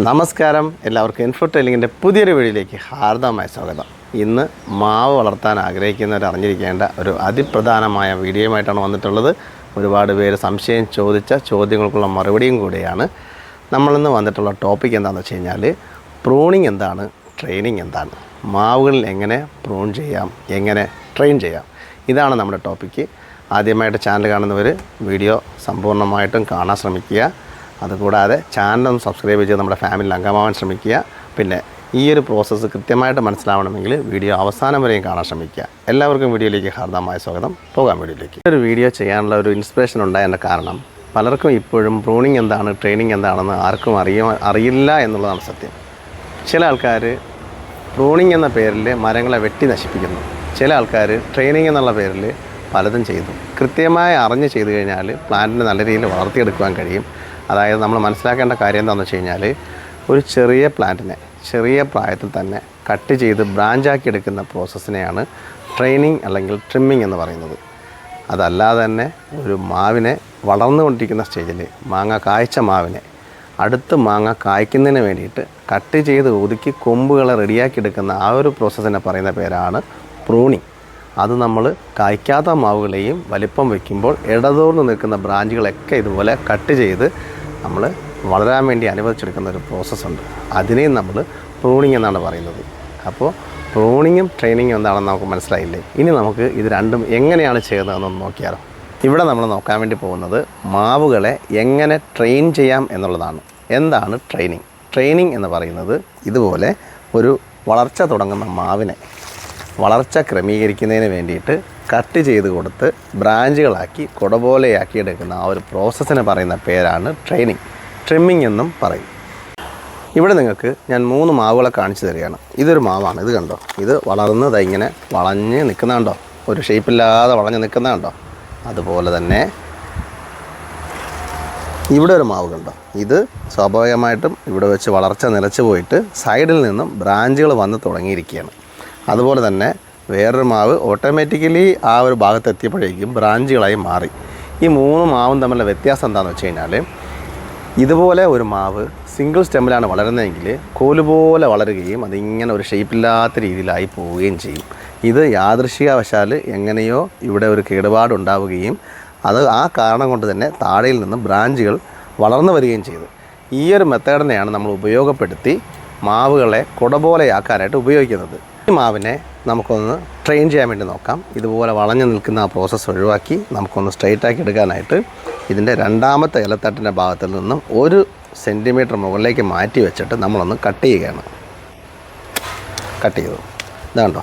നമസ്കാരം. എല്ലാവർക്കും ഇൻഫോ ടെലിങ്ങിന്റെ പുതിയൊരു വീഡിയോയിലേക്ക് ഹാർദമായ സ്വാഗതം. ഇന്ന് മാവ് വളർത്താൻ ആഗ്രഹിക്കുന്നവർ അറിഞ്ഞിരിക്കേണ്ട ഒരു അതിപ്രധാനമായ വീഡിയോയുമായിട്ടാണ് വന്നിട്ടുള്ളത്. ഒരുപാട് പേര് സംശയം ചോദിച്ച ചോദ്യങ്ങൾക്കുള്ള മറുപടിയും കൂടിയാണ്. നമ്മളിന്ന് വന്നിട്ടുള്ള ടോപ്പിക് എന്താണെന്ന് വെച്ച് കഴിഞ്ഞാൽ പ്രൂണിങ് എന്താണ് ട്രെയിനിങ് എന്താണ് മാവുകളിൽ എങ്ങനെ പ്രൂൺ ചെയ്യാം എങ്ങനെ ട്രെയിൻ ചെയ്യാം ഇതാണ് നമ്മുടെ ടോപ്പിക്ക് ആദ്യമായിട്ട് ചാനൽ കാണുന്നവർ വീഡിയോ സമ്പൂർണമായിട്ടും കാണാൻ ശ്രമിക്കുക. അതുകൂടാതെ ചാനൽ സബ്സ്ക്രൈബ് ചെയ്ത് നമ്മുടെ ഫാമിലി അംഗമാവാൻ ശ്രമിക്കുക. പിന്നെ ഈ ഒരു പ്രോസസ്സ് കൃത്യമായിട്ട് മനസ്സിലാവണമെങ്കിൽ വീഡിയോ അവസാനം വരെയും കാണാൻ ശ്രമിക്കുക. എല്ലാവർക്കും വീഡിയോയിലേക്ക് ഹാർദമായ സ്വാഗതം. പോകാം വീഡിയോയിലേക്ക്. ഒരു വീഡിയോ ചെയ്യാനുള്ള ഒരു ഇൻസ്പിറേഷൻ ഉണ്ടായതിന്റെ കാരണം പലർക്കും ഇപ്പോഴും പ്രൂണിങ് എന്താണ് ട്രെയിനിങ് എന്താണെന്ന് ആർക്കും അറിയ അറിയില്ല എന്നുള്ളതാണ് സത്യം. ചില ആൾക്കാർ പ്രൂണിങ് എന്ന പേരിൽ മരങ്ങളെ വെട്ടി നശിപ്പിക്കുന്നു. ചില ആൾക്കാർ ട്രെയിനിങ് എന്നുള്ള പേരിൽ പലതും ചെയ്തു. കൃത്യമായി അറിഞ്ഞ് ചെയ്തു കഴിഞ്ഞാൽ പ്ലാന്റിനെ നല്ല രീതിയിൽ വളർത്തിയെടുക്കുവാൻ കഴിയും. അതായത് നമ്മൾ മനസ്സിലാക്കേണ്ട കാര്യം എന്താണെന്ന് വെച്ച് കഴിഞ്ഞാൽ ഒരു ചെറിയ പ്ലാന്റിനെ ചെറിയ പ്രായത്തിൽ തന്നെ കട്ട് ചെയ്ത് ബ്രാഞ്ചാക്കി എടുക്കുന്ന പ്രോസസ്സിനെയാണ് ട്രെയിനിങ് അല്ലെങ്കിൽ ട്രിമ്മിങ് എന്ന് പറയുന്നത്. അതല്ലാതെ തന്നെ ഒരു മാവിനെ വളർന്നുകൊണ്ടിരിക്കുന്ന സ്റ്റേജിൽ മാങ്ങ കായ്ച്ച മാവിനെ അടുത്ത് മാങ്ങ കായ്ക്കുന്നതിന് വേണ്ടിയിട്ട് കട്ട് ചെയ്ത് ഒതുക്കി കൊമ്പുകളെ റെഡിയാക്കി എടുക്കുന്ന ആ ഒരു പ്രോസസ്സിനെ പറയുന്ന പേരാണ് പ്രൂണിങ് അത് നമ്മൾ കായ്ക്കാത്ത മാവുകളെയും വലിപ്പം വയ്ക്കുമ്പോൾ ഇടതോർന്ന് നിൽക്കുന്ന ബ്രാഞ്ചുകളൊക്കെ ഇതുപോലെ കട്ട് ചെയ്ത് നമ്മൾ വളരാൻ വേണ്ടി അനുവദിച്ചെടുക്കുന്ന ഒരു പ്രോസസ്സുണ്ട് അതിനെയും നമ്മൾ പ്രൂണിങ് എന്നാണ് പറയുന്നത്. അപ്പോൾ പ്രൂണിങ്ങും ട്രെയിനിങ്ങും എന്താണെന്ന് നമുക്ക് മനസ്സിലായില്ലേ? ഇനി നമുക്ക് ഇത് രണ്ടും എങ്ങനെയാണ് ചെയ്യുന്നതെന്നൊന്ന് നോക്കിയാലോ. ഇവിടെ നമ്മൾ നോക്കാൻ വേണ്ടി പോകുന്നത് മാവുകളെ എങ്ങനെ ട്രെയിൻ ചെയ്യാം എന്നുള്ളതാണ്. എന്താണ് ട്രെയിനിങ് ട്രെയിനിങ് എന്ന് പറയുന്നത് ഇതുപോലെ ഒരു വളർച്ച തുടങ്ങുന്ന മാവിനെ വളർച്ച ക്രമീകരിക്കുന്നതിന് വേണ്ടിയിട്ട് കട്ട് ചെയ്ത് കൊടുത്ത് ബ്രാഞ്ചുകളാക്കി കുട പോലെയാക്കി എടുക്കുന്ന ആ ഒരു പ്രോസസ്സിന് പറയുന്ന പേരാണ് ട്രെയിനിങ്. ട്രിമ്മിങ് എന്നും പറയും. ഇവിടെ നിങ്ങൾക്ക് ഞാൻ മൂന്ന് മാവുകളെ കാണിച്ചു തരികയാണ്. ഇതൊരു മാവാണ്. ഇത് കണ്ടോ? ഇത് വളർന്നത് ഇങ്ങനെ വളഞ്ഞ് നിൽക്കുന്ന കണ്ടോ? ഒരു ഷേപ്പില്ലാതെ വളഞ്ഞ് നിൽക്കുന്ന കണ്ടോ? അതുപോലെ തന്നെ ഇവിടെ ഒരു മാവ് കണ്ടോ? ഇത് സ്വാഭാവികമായിട്ടും ഇവിടെ വെച്ച് വളർച്ച നിലച്ചു പോയിട്ട് സൈഡിൽ നിന്നും ബ്രാഞ്ചുകൾ വന്ന് തുടങ്ങിയിരിക്കുകയാണ്. അതുപോലെ തന്നെ വേറൊരു മാവ് ഓട്ടോമാറ്റിക്കലി ആ ഒരു ഭാഗത്ത് എത്തിയപ്പോഴേക്കും ബ്രാഞ്ചുകളായി മാറി. ഈ മൂന്ന് മാവും തമ്മിലുള്ള വ്യത്യാസം എന്താണെന്ന് വെച്ച് കഴിഞ്ഞാൽ ഇതുപോലെ ഒരു മാവ് സിംഗിൾ സ്റ്റെമ്മിലാണ് വളരുന്നതെങ്കിൽ കോലുപോലെ വളരുകയും അതിങ്ങനെ ഒരു ഷേപ്പില്ലാത്ത രീതിയിലായി പോവുകയും ചെയ്യും. ഇത് യാദൃശികവശാൽ എങ്ങനെയോ ഇവിടെ ഒരു കേടുപാടുണ്ടാവുകയും അത് ആ കാരണം കൊണ്ട് തന്നെ താഴെയിൽ നിന്ന് ബ്രാഞ്ചുകൾ വളർന്നു വരികയും ചെയ്തു. ഈ ഒരു മെത്തേഡിനെയാണ് നമ്മൾ ഉപയോഗപ്പെടുത്തി മാവുകളെ കുട പോലെയാക്കാനായിട്ട് ഉപയോഗിക്കുന്നത്. ഈ മാവിനെ നമുക്കൊന്ന് ട്രെയിൻ ചെയ്യാൻ വേണ്ടി നോക്കാം. ഇതുപോലെ വളഞ്ഞു നിൽക്കുന്ന ആ പ്രോസസ്സ് ഒഴിവാക്കി നമുക്കൊന്ന് സ്ട്രെയിറ്റ് ആക്കി എടുക്കാനായിട്ട് ഇതിന്റെ രണ്ടാമത്തെ ഇലത്തട്ടിന്റെ ഭാഗത്തിൽ നിന്നും ഒരു സെന്റിമീറ്റർ മുകളിലേക്ക് മാറ്റി വെച്ചിട്ട് നമ്മളൊന്ന് കട്ട് ചെയ്യുകയാണ്. കട്ട് ചെയ്തു. ഇതാണ്ടോ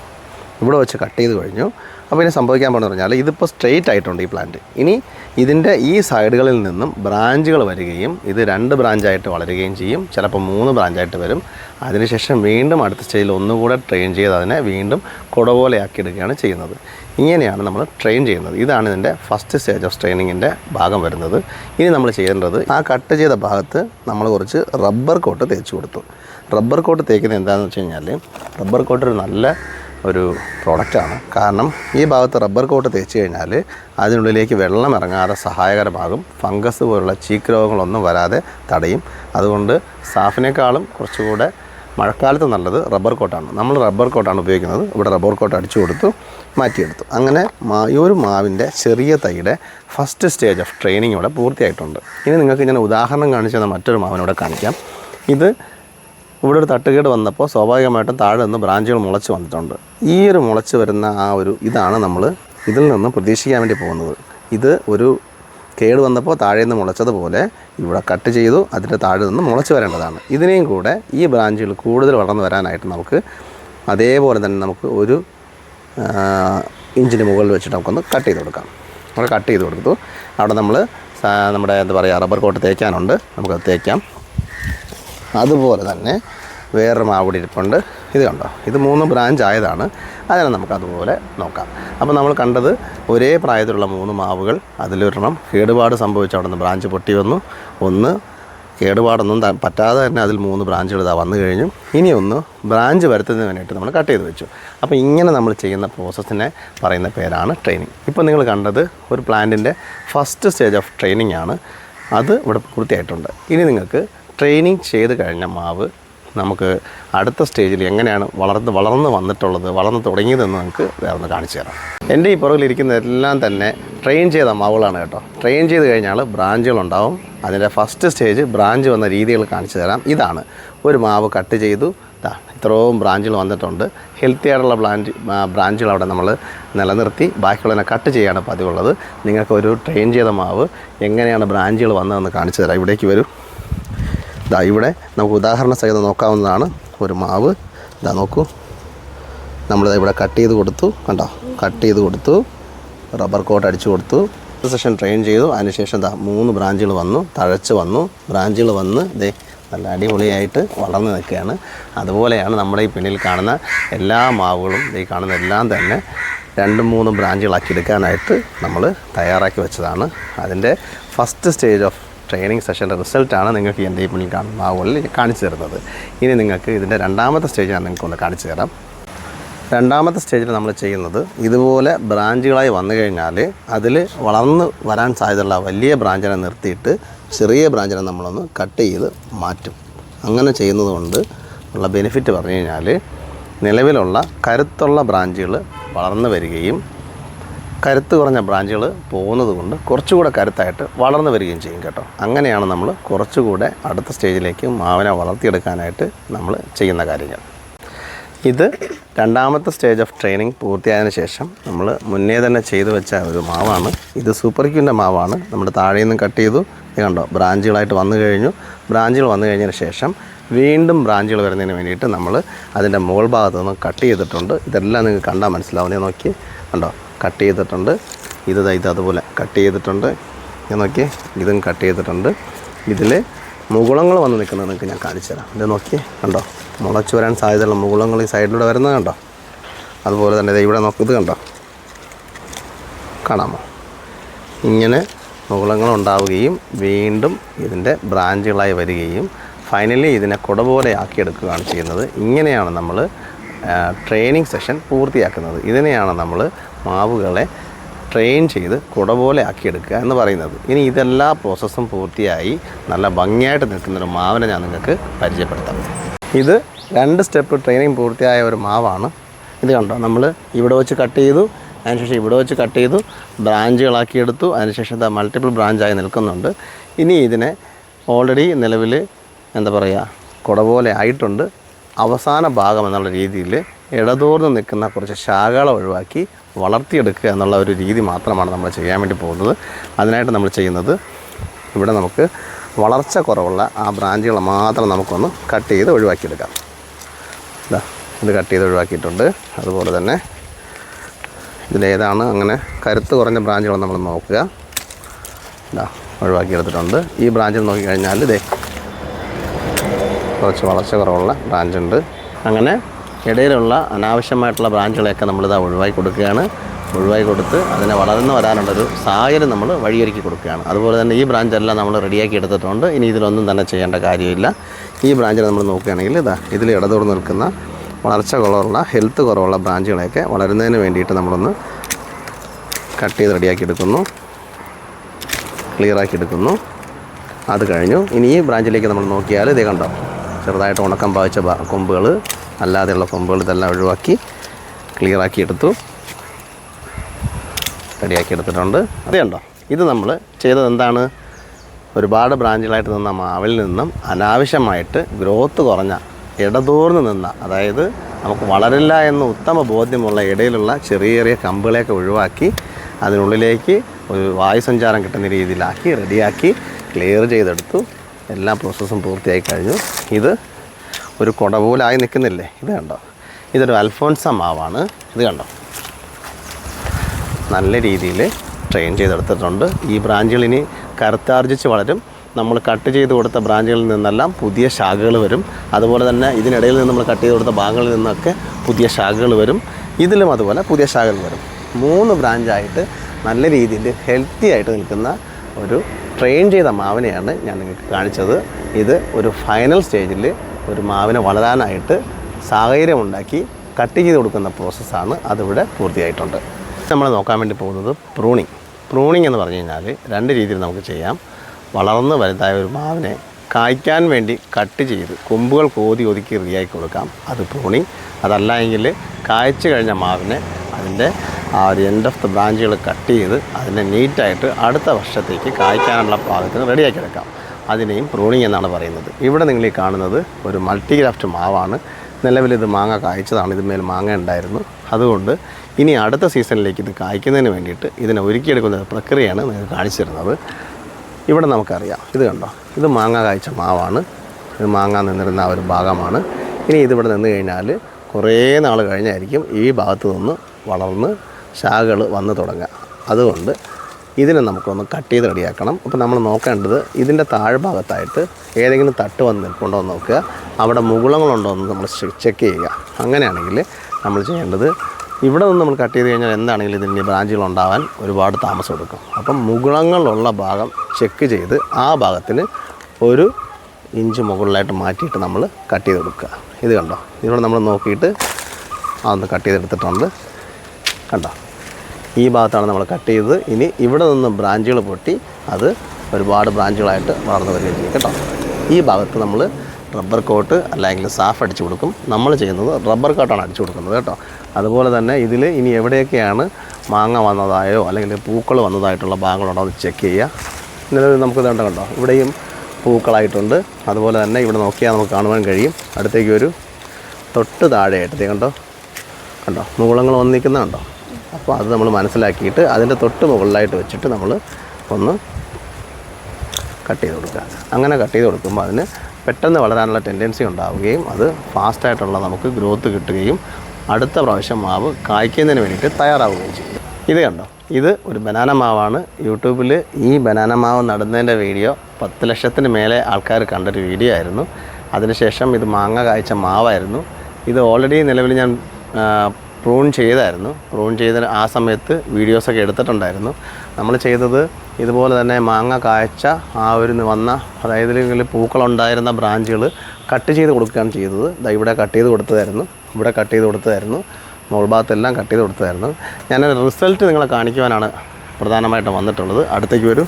ഇവിടെ വെച്ച് കട്ട് ചെയ്ത് കഴിഞ്ഞു. അപ്പോൾ ഇനി സംഭവിക്കാൻ പോകുന്നത് പറഞ്ഞാൽ ഇതിപ്പോൾ സ്ട്രെയിറ്റ് ആയിട്ടുണ്ട് ഈ പ്ലാന്റ് ഇനി ഇതിന്റെ ഈ സൈഡുകളിൽ നിന്നും ബ്രാഞ്ചുകൾ വരികയും ഇത് രണ്ട് ബ്രാഞ്ചായിട്ട് വളരുകയും ചെയ്യും. ചിലപ്പോൾ മൂന്ന് ബ്രാഞ്ചായിട്ട് വരും. അതിനുശേഷം വീണ്ടും അടുത്ത സ്റ്റേജിൽ ഒന്നുകൂടെ ട്രെയിൻ ചെയ്ത് അതിനെ വീണ്ടും കുട പോലെയാക്കി എടുക്കുകയാണ് ചെയ്യുന്നത്. ഇങ്ങനെയാണ് നമ്മൾ ട്രെയിൻ ചെയ്യുന്നത്. ഇതാണ് ഇതിന്റെ ഫസ്റ്റ് സ്റ്റേജ് ഓഫ് ട്രെയിനിങ്ങിന്റെ ഭാഗം വരുന്നത്. ഇനി നമ്മൾ ചെയ്യേണ്ടത് ആ കട്ട് ചെയ്ത ഭാഗത്ത് നമ്മൾ കുറച്ച് റബ്ബർ കോട്ട് തേച്ച് കൊടുത്തു. റബ്ബർ കോട്ട് തേക്കുന്നത് എന്താണെന്ന് വെച്ച് കഴിഞ്ഞാൽ റബ്ബർ കോട്ട് ഒരു നല്ല ഒരു പ്രോഡക്റ്റാണ് കാരണം ഈ ഭാഗത്ത് റബ്ബർ കോട്ട് തേച്ച് കഴിഞ്ഞാൽ അതിനുള്ളിലേക്ക് വെള്ളം ഇറങ്ങാതെ സഹായകരമാകും. ഫംഗസ് പോലുള്ള ചീക്ക് രോഗങ്ങളൊന്നും വരാതെ തടയും. അതുകൊണ്ട് സാഫിനേക്കാളും കുറച്ചുകൂടെ മഴക്കാലത്ത് നല്ലത് റബ്ബർ കോട്ടാണ് നമ്മൾ റബ്ബർ കോട്ടാണ് ഉപയോഗിക്കുന്നത്. ഇവിടെ റബ്ബർ കോട്ട് അടിച്ചു കൊടുത്തു മാറ്റിയെടുത്തു. അങ്ങനെ ഒരു മാവിന്റെ ചെറിയ തൈയുടെ ഫസ്റ്റ് സ്റ്റേജ് ഓഫ് ട്രെയിനിങ് ഇവിടെ പൂർത്തിയായിട്ടുണ്ട്. ഇനി നിങ്ങൾക്ക് ഞാൻ ഉദാഹരണം കാണിച്ചു തന്ന മറ്റൊരു മാവിനോട് കാണിക്കാം. ഇത് ഇവിടെ ഒരു തട്ടുകേട് വന്നപ്പോൾ സ്വാഭാവികമായിട്ടും താഴെ നിന്ന് ബ്രാഞ്ചുകൾ മുളച്ച് വന്നിട്ടുണ്ട്. ഈ ഒരു മുളച്ച് വരുന്ന ആ ഒരു ഇതാണ് നമ്മൾ ഇതിൽ നിന്ന് പ്രതീക്ഷിക്കാൻ വേണ്ടി പോകുന്നത്. ഇത് ഒരു കേട് വന്നപ്പോൾ താഴെ നിന്ന് മുളച്ചതുപോലെ ഇവിടെ കട്ട് ചെയ്തു അതിന്റെ താഴെ നിന്ന് മുളച്ച് വരേണ്ടതാണ്. ഇതിനെയും കൂടെ ഈ ബ്രാഞ്ചുകൾ കൂടുതൽ വളർന്നു വരാനായിട്ട് നമുക്ക് അതേപോലെ തന്നെ നമുക്ക് ഒരു ഇഞ്ചിന് മുകളിൽ വെച്ചിട്ട് നമുക്കൊന്ന് കട്ട് ചെയ്ത് കൊടുക്കാം. നമ്മൾ കട്ട് ചെയ്ത് കൊടുത്തു. അവിടെ നമ്മൾ നമ്മുടെ എന്താ പറയുക റബ്ബർ കോട്ട് തേക്കാനുണ്ട്. നമുക്കത് തേക്കാം. അതുപോലെ തന്നെ വേറൊരു മാവ് ഇരിപ്പുണ്ട്. ഇത് കണ്ടോ? ഇത് മൂന്ന് ബ്രാഞ്ച് ആയതാണ്. അതിനെ നമുക്ക് അതുപോലെ നോക്കാം. അപ്പോൾ നമ്മൾ കണ്ടത് ഒരേ പ്രായത്തിലുള്ള മൂന്ന് മാവുകൾ അതിലൊരെണ്ണം കേടുപാട് സംഭവിച്ച അവിടെ നിന്ന് ബ്രാഞ്ച് പൊട്ടി വന്നു. ഒന്ന് കേടുപാടൊന്നും പറ്റാതെ തന്നെ അതിൽ മൂന്ന് ബ്രാഞ്ചുകൾ ഇതാ വന്നു കഴിഞ്ഞു. ഇനി ഒന്ന് ബ്രാഞ്ച് വരുത്തുന്നതിന് വേണ്ടിയിട്ട് നമ്മൾ കട്ട് ചെയ്ത് വെച്ചു. അപ്പോൾ ഇങ്ങനെ നമ്മൾ ചെയ്യുന്ന പ്രോസസ്സിനെ പറയുന്ന പേരാണ് ട്രെയിനിങ്. ഇപ്പോൾ നിങ്ങൾ കണ്ടത് ഒരു പ്ലാന്റിന്റെ ഫസ്റ്റ് സ്റ്റേജ് ഓഫ് ട്രെയിനിങ് ആണ്. അത് ഇവിടെ പൂർത്തിയായിട്ടുണ്ട്. ഇനി നിങ്ങൾക്ക് ട്രെയിനിങ് ചെയ്ത് കഴിഞ്ഞ മാവ് നമുക്ക് അടുത്ത സ്റ്റേജിൽ എങ്ങനെയാണ് വളർന്ന് വളർന്ന് വന്നിട്ടുള്ളത് വളർന്ന് തുടങ്ങിയതെന്ന് നമുക്ക് വേറെ കാണിച്ചു തരാം. എന്റെ ഈ പുറകിലിരിക്കുന്ന എല്ലാം തന്നെ ട്രെയിൻ ചെയ്ത മാവുകളാണ് കേട്ടോ. ട്രെയിൻ ചെയ്ത് കഴിഞ്ഞാൽ ബ്രാഞ്ചുകളുണ്ടാവും. അതിന്റെ ഫസ്റ്റ് സ്റ്റേജ് ബ്രാഞ്ച് വന്ന രീതികൾ കാണിച്ചു തരാം. ഇതാണ്. ഒരു മാവ് കട്ട് ചെയ്തു. ഇതാ ഇത്രയും ബ്രാഞ്ചുകൾ വന്നിട്ടുണ്ട്. ഹെൽത്തി ആയിട്ടുള്ള ബ്രാഞ്ച് ബ്രാഞ്ചുകൾ അവിടെ നമ്മൾ നിലനിർത്തി. ബാക്കിയുള്ളതിനെ കട്ട് ചെയ്യാണ് പതിവുള്ളത്. നിങ്ങൾക്ക് ഒരു ട്രെയിൻ ചെയ്ത മാവ് എങ്ങനെയാണ് ബ്രാഞ്ചുകൾ വന്നതെന്ന് കാണിച്ചു തരാം. ഇവിടേക്ക് വരൂ. ഇതാ ഇവിടെ നമുക്ക് ഉദാഹരണ സഹിതം നോക്കാവുന്നതാണ് ഒരു മാവ്. ഇതാ നോക്കൂ. നമ്മളിത് ഇവിടെ കട്ട് ചെയ്ത് കൊടുത്തു. കണ്ടോ? കട്ട് ചെയ്ത് കൊടുത്തു. റബ്ബർ കോട്ട് അടിച്ചു കൊടുത്തു. സെഷൻ ട്രെയിൻ ചെയ്തു. അതിനുശേഷം ദാ മൂന്ന് ബ്രാഞ്ചുകൾ വന്നു. തഴച്ച് വന്നു. ബ്രാഞ്ചുകൾ വന്ന് ഇതേ നല്ല അടിപൊളിയായിട്ട് വളർന്നു നിൽക്കുകയാണ്. അതുപോലെയാണ് നമ്മുടെ ഈ പിന്നിൽ കാണുന്ന എല്ലാ മാവുകളും ഈ കാണുന്ന എല്ലാം തന്നെ രണ്ടും മൂന്നും ബ്രാഞ്ചുകളാക്കി എടുക്കാനായിട്ട് നമ്മൾ തയ്യാറാക്കി വെച്ചതാണ്. അതിന്റെ ഫസ്റ്റ് സ്റ്റേജ് ഓഫ് ട്രെയിനിങ് സെഷന്റെ റിസൾട്ടാണ് നിങ്ങൾക്ക് എന്റെ ഈ മുന്നിൽ കാണുന്ന കാണിച്ചു തരുന്നത്. ഇനി നിങ്ങൾക്ക് ഇതിന്റെ രണ്ടാമത്തെ സ്റ്റേജ് ഞാൻ നിങ്ങൾക്ക് ഒന്ന് കാണിച്ചു തരാം. രണ്ടാമത്തെ സ്റ്റേജിൽ നമ്മൾ ചെയ്യുന്നത് ഇതുപോലെ ബ്രാഞ്ചുകളായി വന്നു കഴിഞ്ഞാൽ അതിൽ വളർന്ന് വരാൻ സാധ്യതയുള്ള വലിയ ബ്രാഞ്ചിനെ നിർത്തിയിട്ട് ചെറിയ ബ്രാഞ്ചിനെ നമ്മളൊന്ന് കട്ട് ചെയ്ത് മാറ്റും. അങ്ങനെ ചെയ്യുന്നത് കൊണ്ട് ഉള്ള ബെനിഫിറ്റ് പറഞ്ഞു കഴിഞ്ഞാൽ നിലവിലുള്ള കരുത്തുള്ള ബ്രാഞ്ചുകൾ വളർന്നു വരികയും കരുത്ത് കുറഞ്ഞ ബ്രാഞ്ചുകൾ പോകുന്നത് കൊണ്ട് കുറച്ചുകൂടെ കരുത്തായിട്ട് വളർന്നു വരികയും ചെയ്യും കേട്ടോ. അങ്ങനെയാണ് നമ്മൾ കുറച്ചുകൂടെ അടുത്ത സ്റ്റേജിലേക്ക് മാവിനെ വളർത്തിയെടുക്കാനായിട്ട് നമ്മൾ ചെയ്യുന്ന കാര്യങ്ങൾ. ഇത് രണ്ടാമത്തെ സ്റ്റേജ് ഓഫ് ട്രെയിനിങ് പൂർത്തിയായതിനു ശേഷം നമ്മൾ മുന്നേ തന്നെ ചെയ്തു വെച്ച ഒരു മാവാണ്. ഇത് സൂപ്പർ ക്യൂന്റെ മാവാണ്. നമ്മൾ താഴെ നിന്നും കട്ട് ചെയ്തു. കണ്ടോ ബ്രാഞ്ചുകളായിട്ട് വന്നു കഴിഞ്ഞു. ബ്രാഞ്ചുകൾ വന്നു കഴിഞ്ഞതിന് ശേഷം വീണ്ടും ബ്രാഞ്ചുകൾ വരുന്നതിന് വേണ്ടിയിട്ട് നമ്മൾ അതിന്റെ മുകൾ ഭാഗത്ത് നിന്ന് കട്ട് ചെയ്തിട്ടുണ്ട്. ഇതെല്ലാം നിങ്ങൾക്ക് കണ്ടാൽ മനസ്സിലാവുന്നേ. നോക്കി കണ്ടോ? കട്ട് ചെയ്തിട്ടുണ്ട്. ഇത് ഇത് അതുപോലെ കട്ട് ചെയ്തിട്ടുണ്ട്. ഞാൻ നോക്കി ഇതും കട്ട് ചെയ്തിട്ടുണ്ട്. ഇതിൽ മുകുളങ്ങൾ വന്ന് നിൽക്കുന്നത് നിങ്ങൾക്ക് ഞാൻ കാണിച്ചു തരാം. ഇത് നോക്കി കണ്ടോ? മുളച്ച് വരാൻ സാധ്യതയുള്ള മുകുളങ്ങൾ ഈ സൈഡിലൂടെ വരുന്നത് കണ്ടോ? അതുപോലെ തന്നെ ഇവിടെ നോക്കി ഇത് കണ്ടോ? കാണാമോ? ഇങ്ങനെ മുകുളങ്ങൾ ഉണ്ടാവുകയും വീണ്ടും ഇതിന്റെ ബ്രാഞ്ചുകളായി വരികയും ഫൈനലി ഇതിനെ കുട പോലെ ആക്കിയെടുക്കുകയാണ് ചെയ്യുന്നത്. ഇങ്ങനെയാണ് നമ്മൾ ട്രെയിനിങ് സെഷൻ പൂർത്തിയാക്കുന്നത്. ഇതിനെയാണ് നമ്മൾ മാവുകളെ ട്രെയിൻ ചെയ്ത് കുട പോലെ ആക്കിയെടുക്കുക എന്ന് പറയുന്നത്. ഇനി ഇതെല്ലാ പ്രോസസ്സും പൂർത്തിയായി നല്ല ഭംഗിയായിട്ട് നിൽക്കുന്ന ഒരു മാവിനെ ഞാൻ നിങ്ങൾക്ക് പരിചയപ്പെടുത്താം. ഇത് രണ്ട് സ്റ്റെപ്പ് ട്രെയിനിങ് പൂർത്തിയായ ഒരു മാവാണ്. ഇത് കണ്ടോ? നമ്മൾ ഇവിടെ വെച്ച് കട്ട് ചെയ്തു അതിനുശേഷം ഇവിടെ വെച്ച് കട്ട് ചെയ്തു ബ്രാഞ്ചുകളാക്കി എടുത്തു അതിനുശേഷം ഇത് മൾട്ടിപ്പിൾ ബ്രാഞ്ചായി നിൽക്കുന്നുണ്ട്. ഇനി ഇതിനെ ഓൾറെഡി നിലവിൽ എന്താ പറയുക കുട പോലെ ആയിട്ടുണ്ട്. അവസാന ഭാഗം എന്നുള്ള രീതിയിൽ ഇടതൂർന്ന് നിൽക്കുന്ന കുറച്ച് ശാഖകളെ ഒഴിവാക്കി വളർത്തിയെടുക്കുക എന്നുള്ള ഒരു രീതി മാത്രമാണ് നമ്മൾ ചെയ്യാൻ വേണ്ടി പോകുന്നത്. അതിനായിട്ട് നമ്മൾ ചെയ്യുന്നത് ഇവിടെ നമുക്ക് വളർച്ച കുറവുള്ള ആ ബ്രാഞ്ചുകൾ മാത്രം നമുക്കൊന്ന് കട്ട് ചെയ്ത് ഒഴിവാക്കിയെടുക്കാം. ഇതാ ഇത് കട്ട് ചെയ്ത് ഒഴിവാക്കിയിട്ടുണ്ട്. അതുപോലെ തന്നെ ഇതിലേതാണ് അങ്ങനെ കരുത്ത് കുറഞ്ഞ ബ്രാഞ്ചുകൾ നമ്മൾ നോക്കുക. ഇതാ ഒഴിവാക്കിയെടുത്തിട്ടുണ്ട്. ഈ ബ്രാഞ്ചിൽ നോക്കിക്കഴിഞ്ഞാൽ ഇതേ കുറച്ച് വളർച്ച കുറവുള്ള ബ്രാഞ്ചുണ്ട്. അങ്ങനെ ഇടയിലുള്ള അനാവശ്യമായിട്ടുള്ള ബ്രാഞ്ചുകളെയൊക്കെ നമ്മളിതാ ഒഴിവാക്കി കൊടുക്കുകയാണ്. ഒഴിവാക്കി കൊടുത്ത് അതിനെ വളർന്നു വരാനുള്ളൊരു സാഹചര്യം നമ്മൾ വഴിയൊരുക്കി കൊടുക്കുകയാണ്. അതുപോലെ തന്നെ ഈ ബ്രാഞ്ചെല്ലാം നമ്മൾ റെഡിയാക്കി എടുത്തിട്ടുണ്ട്. ഇനി ഇതിലൊന്നും തന്നെ ചെയ്യേണ്ട കാര്യമില്ല. ഈ ബ്രാഞ്ചിൽ നമ്മൾ നോക്കുകയാണെങ്കിൽ ഇതാ ഇതിൽ ഇടതൂർ നിൽക്കുന്ന വളർച്ച കുറവുള്ള ഹെൽത്ത് കുറവുള്ള ബ്രാഞ്ചുകളെയൊക്കെ വളരുന്നതിന് വേണ്ടിയിട്ട് നമ്മളൊന്ന് കട്ട് ചെയ്ത് റെഡിയാക്കി എടുക്കുന്നു. ക്ലിയറാക്കി എടുക്കുന്നു. അത് കഴിഞ്ഞു. ഇനി ഈ ബ്രാഞ്ചിലേക്ക് നമ്മൾ നോക്കിയാൽ ഇതേ കണ്ടോ? ചെറുതായിട്ട് ഉണക്കം പാവിച്ച കൊമ്പുകൾ അല്ലാതെയുള്ള കൊമ്പുകൾ ഇതെല്ലാം ഒഴിവാക്കി ക്ലിയറാക്കി എടുത്തു റെഡിയാക്കി എടുത്തിട്ടുണ്ട് അറിയണ്ടോ ഇത് നമ്മൾ ചെയ്തത് എന്താണ്? ഒരുപാട് ബ്രാഞ്ചുകളായിട്ട് നിന്ന മാവിൽ നിന്നും അനാവശ്യമായിട്ട് ഗ്രോത്ത് കുറഞ്ഞ ഇടതൂർന്ന് നിന്ന അതായത് നമുക്ക് വളരില്ല എന്ന് ഉത്തമ ബോധ്യമുള്ള ഇടയിലുള്ള ചെറിയ ചെറിയ കമ്പുകളെയൊക്കെ ഒഴിവാക്കി അതിനുള്ളിലേക്ക് ഒരു വായുസഞ്ചാരം കിട്ടുന്ന രീതിയിലാക്കി റെഡിയാക്കി ക്ലിയർ ചെയ്തെടുത്തു. എല്ലാ പ്രോസസ്സും പൂർത്തിയായി കഴിഞ്ഞു. ഇത് ഒരു കുട പോലായി നിൽക്കുന്നില്ലേ? ഇത് കണ്ടോ? ഇതൊരു അൽഫോൺസ മാവാണ്. ഇത് കണ്ടോ? നല്ല രീതിയിൽ ട്രെയിൻ ചെയ്തെടുത്തിട്ടുണ്ട്. ഈ ബ്രാഞ്ചുകൾ ഇനി കരുത്താർജിച്ച് വളരും. നമ്മൾ കട്ട് ചെയ്ത് കൊടുത്ത ബ്രാഞ്ചുകളിൽ നിന്നെല്ലാം പുതിയ ശാഖകൾ വരും. അതുപോലെ തന്നെ ഇതിനിടയിൽ നിന്ന് നമ്മൾ കട്ട് ചെയ്ത് കൊടുത്ത ഭാഗങ്ങളിൽ നിന്നൊക്കെ പുതിയ ശാഖകൾ വരും. ഇതിലും അതുപോലെ പുതിയ ശാഖകൾ വരും. മൂന്ന് ബ്രാഞ്ചായിട്ട് നല്ല രീതിയിൽ ഹെൽത്തി ആയിട്ട് നിൽക്കുന്ന ഒരു ട്രെയിൻ ചെയ്ത മാവിനെയാണ് ഞാൻ നിങ്ങൾക്ക് കാണിച്ചത്. ഇത് ഒരു ഫൈനൽ സ്റ്റേജിൽ ഒരു മാവിനെ വളരാനായിട്ട് സാഹചര്യമുണ്ടാക്കി കട്ട് ചെയ്ത് കൊടുക്കുന്ന പ്രോസസ്സാണ് അതിവിടെ പൂർത്തിയായിട്ടുണ്ട്. നമ്മൾ നോക്കാൻ വേണ്ടി പോകുന്നത് പ്രൂണിങ് പ്രൂണിങ് എന്ന് പറഞ്ഞു കഴിഞ്ഞാൽ രണ്ട് രീതിയിൽ നമുക്ക് ചെയ്യാം. വളർന്ന് വലുതായ ഒരു മാവിനെ കായ്ക്കാൻ വേണ്ടി കട്ട് ചെയ്ത് കൊമ്പുകൾ കോതി ഒതുക്കി റെഡിയാക്കി കൊടുക്കാം. അത് പ്രൂണിങ് അതല്ല എങ്കിൽ കായ്ച്ചു കഴിഞ്ഞ മാവിനെ അതിന്റെ ആ ഒരു എൻഡ് ഓഫ് ദ ബ്രാഞ്ചുകൾ കട്ട് ചെയ്ത് അതിനെ നീറ്റായിട്ട് അടുത്ത വർഷത്തേക്ക് കായ്ക്കാനുള്ള പാകത്തിന് റെഡിയാക്കി എടുക്കാം. അതിനെയും പ്രൂണിങ് എന്നാണ് പറയുന്നത്. ഇവിടെ നിങ്ങൾ ഈ കാണുന്നത് ഒരു മൾട്ടി ഗ്രാഫ്റ്റ് മാവാണ്. നിലവിൽ ഇത് മാങ്ങ കായ്ച്ചതാണ്. ഇതിന്മേൽ മാങ്ങ ഉണ്ടായിരുന്നു. അതുകൊണ്ട് ഇനി അടുത്ത സീസണിലേക്ക് ഇത് കായ്ക്കുന്നതിന് വേണ്ടിയിട്ട് ഇതിനെ ഒരുക്കിയെടുക്കുന്ന ഒരു പ്രക്രിയയാണ് നിങ്ങൾക്ക് കാണിച്ചു തരുന്നത് ഇവിടെ നമുക്കറിയാം. ഇത് കണ്ടോ? ഇത് മാങ്ങ കായ്ച്ച മാവാണ്. ഇത് മാങ്ങ നിന്നിരുന്ന ആ ഒരു ഭാഗമാണ്. ഇനി ഇതിവിടെ നിന്ന് കഴിഞ്ഞാൽ കുറേ നാൾ കഴിഞ്ഞായിരിക്കും ഈ ഭാഗത്ത് നിന്ന് വളർന്ന് ശാഖകൾ വന്ന് തുടങ്ങുക അതുകൊണ്ട് ഇതിനെ നമുക്കൊന്ന് കട്ട് ചെയ്ത് റെഡിയാക്കണം. അപ്പോൾ നമ്മൾ നോക്കേണ്ടത് ഇതിന്റെ താഴ്ഭാഗത്തായിട്ട് ഏതെങ്കിലും തട്ട് വന്ന് നിൽപ്പുണ്ടോ എന്ന് നോക്കുക. അവിടെ മുകുളങ്ങളുണ്ടോ എന്ന് നമ്മൾ ചെക്ക് ചെയ്യുക. അങ്ങനെയാണെങ്കിൽ നമ്മൾ ചെയ്യേണ്ടത് ഇവിടെ നിന്ന് നമ്മൾ കട്ട് ചെയ്ത് കഴിഞ്ഞാൽ എന്താണെങ്കിലും ഇതിന്റെ ബ്രാഞ്ചുകൾ ഉണ്ടാവാൻ ഒരുപാട് താമസം എടുക്കും. അപ്പം മുകുളങ്ങളുള്ള ഭാഗം ചെക്ക് ചെയ്ത് ആ ഭാഗത്തിന് ഒരു ഇഞ്ച് മുകളിലായിട്ട് മാറ്റിയിട്ട് നമ്മൾ കട്ട് ചെയ്ത് കൊടുക്കുക. ഇത് കണ്ടോ? ഇവിടെ നമ്മൾ നോക്കിയിട്ട് അതൊന്ന് കട്ട് ചെയ്തെടുത്തിട്ടുണ്ട്. കണ്ടോ? ഈ ഭാഗത്താണ് നമ്മൾ കട്ട് ചെയ്തത്. ഇനി ഇവിടെ നിന്ന് ബ്രാഞ്ചുകൾ പൊട്ടി അത് ഒരുപാട് ബ്രാഞ്ചുകളായിട്ട് വളർന്നു വരികയും ചെയ്യും കേട്ടോ? ഈ ഭാഗത്ത് നമ്മൾ റബ്ബർ കോട്ട് അല്ലെങ്കിൽ സാഫ് അടിച്ചു കൊടുക്കും. നമ്മൾ ചെയ്യുന്നത് റബ്ബർ കോട്ടാണ് അടിച്ചു കൊടുക്കുന്നത് കേട്ടോ? അതുപോലെ തന്നെ ഇതിൽ ഇനി എവിടെയൊക്കെയാണ് മാങ്ങ വന്നതായോ അല്ലെങ്കിൽ പൂക്കൾ വന്നതായിട്ടുള്ള ഭാഗങ്ങളുണ്ടോ അത് ചെക്ക് ചെയ്യുക. നിലവിൽ നമുക്ക് ഇതുണ്ട് കണ്ടോ? ഇവിടെയും പൂക്കളായിട്ടുണ്ട്. അതുപോലെ തന്നെ ഇവിടെ നോക്കിയാൽ നമുക്ക് കാണുവാൻ കഴിയും. അടുത്തേക്ക് ഒരു തൊട്ട് താഴെയായിട്ട് കണ്ടോ? കണ്ടോ? മുകുളങ്ങൾ വന്നിരിക്കുന്നത് കണ്ടോ? അപ്പോൾ അത് നമ്മൾ മനസ്സിലാക്കിയിട്ട് അതിന്റെ തൊട്ട് മുകളിലായിട്ട് വെച്ചിട്ട് നമ്മൾ ഒന്ന് കട്ട് ചെയ്ത് കൊടുക്കുക. അങ്ങനെ കട്ട് ചെയ്ത് കൊടുക്കുമ്പോൾ അതിന് പെട്ടെന്ന് വളരാനുള്ള ടെൻഡൻസി ഉണ്ടാവുകയും അത് ഫാസ്റ്റായിട്ടുള്ള നമുക്ക് ഗ്രോത്ത് കിട്ടുകയും അടുത്ത പ്രാവശ്യം മാവ് കായ്ക്കുന്നതിന് വേണ്ടിയിട്ട് തയ്യാറാവുകയും ചെയ്യും. ഇത് കണ്ടോ? ഇത് ഒരു ബനാന മാവാണ്. യൂട്യൂബിൽ ഈ ബനാന മാവ് നടുന്നതിന്റെ വീഡിയോ പത്ത് ലക്ഷത്തിന് മേലെ ആൾക്കാർ കണ്ടൊരു വീഡിയോ ആയിരുന്നു. അതിനുശേഷം ഇത് മാങ്ങ കായ്ച്ച മാവായിരുന്നു. ഇത് ഓൾറെഡി നിലവിൽ ഞാൻ പ്രൂൺ ചെയ്തായിരുന്നു. പ്രൂൺ ചെയ്ത ആ സമയത്ത് വീഡിയോസൊക്കെ എടുത്തിട്ടുണ്ടായിരുന്നു. നമ്മൾ ചെയ്തത് ഇതുപോലെ തന്നെ മാങ്ങ കായ്ച്ച ആ ഒരു വന്ന അതായത് പൂക്കളുണ്ടായിരുന്ന ബ്രാഞ്ചുകൾ കട്ട് ചെയ്ത് കൊടുക്കുകയാണ് ചെയ്തത്. ദാ ഇവിടെ കട്ട് ചെയ്ത് കൊടുത്തതായിരുന്നു. ഇവിടെ കട്ട് ചെയ്ത് കൊടുത്തതായിരുന്നു. മുകൾ ഭാഗത്തെല്ലാം കട്ട് ചെയ്ത് കൊടുത്തതായിരുന്നു. ഞാൻ റിസൾട്ട് നിങ്ങളെ കാണിക്കുവാനാണ് പ്രധാനമായിട്ടും വന്നിട്ടുള്ളത്. അടുത്തേക്ക് വരും.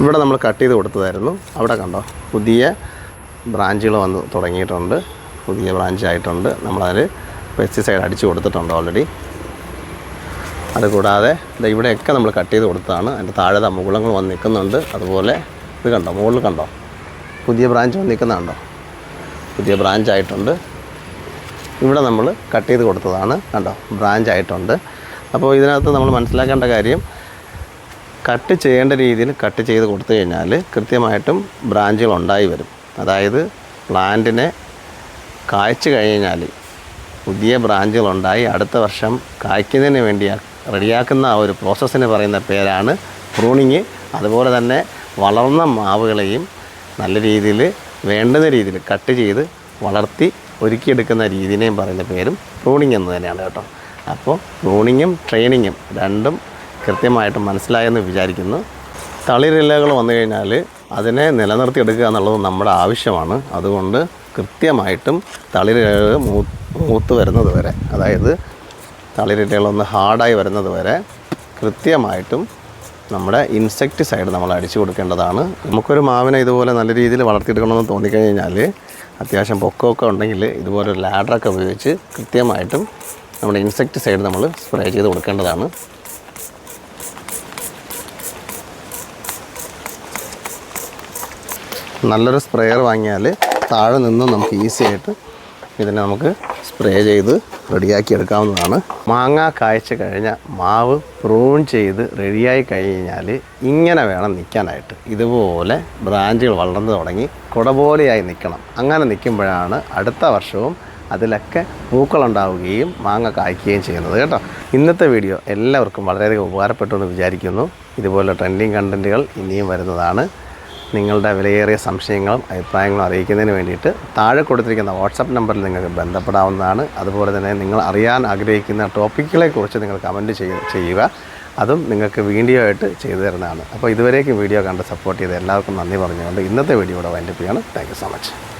ഇവിടെ നമ്മൾ കട്ട് ചെയ്ത് കൊടുത്തതായിരുന്നു. അവിടെ കണ്ടോ പുതിയ ബ്രാഞ്ചുകൾ വന്ന് തുടങ്ങിയിട്ടുണ്ട്. പുതിയ ബ്രാഞ്ച് ആയിട്ടുണ്ട്. നമ്മളതിൽ പെസ്റ്റിസൈഡ് അടിച്ചു കൊടുത്തിട്ടുണ്ട് ഓൾറെഡി അതുകൂടാതെ ഇത് ഇവിടെയൊക്കെ നമ്മൾ കട്ട് ചെയ്ത് കൊടുത്തതാണ്. അതിന്റെ താഴെ മുകുളങ്ങൾ വന്ന് നിൽക്കുന്നുണ്ട്. അതുപോലെ ഇത് കണ്ടോ? മുകളിൽ കണ്ടോ? പുതിയ ബ്രാഞ്ച് വന്ന് നിൽക്കുന്നുണ്ടോ പുതിയ ബ്രാഞ്ച് ആയിട്ടുണ്ട്. ഇവിടെ നമ്മൾ കട്ട് ചെയ്ത് കൊടുത്തതാണ്. കണ്ടോ? ബ്രാഞ്ച് ആയിട്ടുണ്ട്. അപ്പോൾ ഇതിനകത്ത് നമ്മൾ മനസ്സിലാക്കേണ്ട കാര്യം കട്ട് ചെയ്യേണ്ട രീതിയിൽ കട്ട് ചെയ്ത് കൊടുത്തു കഴിഞ്ഞാൽ കൃത്യമായിട്ടും ബ്രാഞ്ചുകൾ ഉണ്ടായി വരും. അതായത് പ്ലാന്റിനെ കായ്ച്ചു കഴിഞ്ഞാൽ പുതിയ ബ്രാഞ്ചുകളുണ്ടായി അടുത്ത വർഷം കായ്ക്കുന്നതിന് വേണ്ടി റെഡിയാക്കുന്ന ആ ഒരു പ്രോസസ്സിന് പറയുന്ന പേരാണ് പ്രൂണിങ്. അതുപോലെ തന്നെ വളർന്ന മാവുകളെയും നല്ല രീതിയിൽ വേണ്ടുന്ന രീതിയിൽ കട്ട് ചെയ്ത് വളർത്തി ഒരുക്കിയെടുക്കുന്ന രീതിനെയും പറയുന്ന പേരും പ്രൂണിങ് എന്ന് തന്നെയാണ് കേട്ടോ. അപ്പോൾ പ്രൂണിങ്ങും ട്രെയിനിങ്ങും രണ്ടും കൃത്യമായിട്ട് മനസ്സിലായെന്ന് വിചാരിക്കുന്നു. തളിരില്ലകൾ വന്നു കഴിഞ്ഞാൽ അതിനെ നിലനിർത്തിയെടുക്കുക എന്നുള്ളത് നമ്മുടെ ആവശ്യമാണ്. അതുകൊണ്ട് കൃത്യമായിട്ടും തളിരിലകൾ മൂ മൂത്ത് വരുന്നത് വരെ അതായത് തളിരിഴകളൊന്ന് ഹാർഡായി വരുന്നത് വരെ കൃത്യമായിട്ടും നമ്മുടെ ഇൻസെക്ടിസൈഡ് നമ്മൾ അടിച്ചു കൊടുക്കേണ്ടതാണ്. നമുക്കൊരു മാവിനെ ഇതുപോലെ നല്ല രീതിയിൽ വളർത്തിയെടുക്കണമെന്ന് തോന്നിക്കഴിഞ്ഞാൽ അത്യാവശ്യം പൊക്കമൊക്കെ ഉണ്ടെങ്കിൽ ഇതുപോലെ ഒരു ലാഡറൊക്കെ ഉപയോഗിച്ച് കൃത്യമായിട്ടും നമ്മുടെ ഇൻസെക്ടിസൈഡ് നമ്മൾ സ്പ്രേ ചെയ്ത് കൊടുക്കേണ്ടതാണ്. നല്ലൊരു സ്പ്രേയർ വാങ്ങിയാൽ താഴെ നിന്ന് നമുക്ക് ഈസി ആയിട്ട് ഇതിനെ നമുക്ക് സ്പ്രേ ചെയ്ത് റെഡിയാക്കി എടുക്കാവുന്നതാണ്. മാങ്ങ കായ്ച്ച് കഴിഞ്ഞ മാവ് പ്രൂൺ ചെയ്ത് റെഡിയായി കഴിഞ്ഞാൽ ഇങ്ങനെ വേണം നിൽക്കാനായിട്ട് ഇതുപോലെ ബ്രാഞ്ചുകൾ വളർന്നു തുടങ്ങി കുട പോലെയായി നിൽക്കണം അങ്ങനെ നിൽക്കുമ്പോഴാണ് അടുത്ത വർഷവും അതിലൊക്കെ പൂക്കളുണ്ടാവുകയും മാങ്ങ കായ്ക്കുകയും ചെയ്യുന്നത് കേട്ടോ. ഇന്നത്തെ വീഡിയോ എല്ലാവർക്കും വളരെയധികം ഉപകാരപ്പെട്ടു എന്ന് വിചാരിക്കുന്നു. ഇതുപോലെ ട്രെൻഡിങ് കണ്ടന്റുകൾ ഇനിയും വരുന്നതാണ്. നിങ്ങളുടെ വിലയേറിയ സംശയങ്ങളും അഭിപ്രായങ്ങളും അറിയിക്കുന്നതിന് വേണ്ടിയിട്ട് താഴെ കൊടുത്തിരിക്കുന്ന വാട്സപ്പ് നമ്പറിൽ നിങ്ങൾക്ക് ബന്ധപ്പെടാവുന്നതാണ്. അതുപോലെ തന്നെ നിങ്ങൾ അറിയാൻ ആഗ്രഹിക്കുന്ന ടോപ്പിക്കുകളെക്കുറിച്ച് നിങ്ങൾ കമന്റ് ചെയ്യുക. അതും നിങ്ങൾക്ക് വീഡിയോ ആയിട്ട് ചെയ്തു തരുന്നതാണ്. അപ്പോൾ ഇതുവരേക്കും വീഡിയോ കണ്ട് സപ്പോർട്ട് ചെയ്ത എല്ലാവർക്കും നന്ദി പറഞ്ഞുകൊണ്ട് ഇന്നത്തെ വീഡിയോ ഇവിടെ വൈൻഡപ്പ് ചെയ്യാണ്. Thank so much.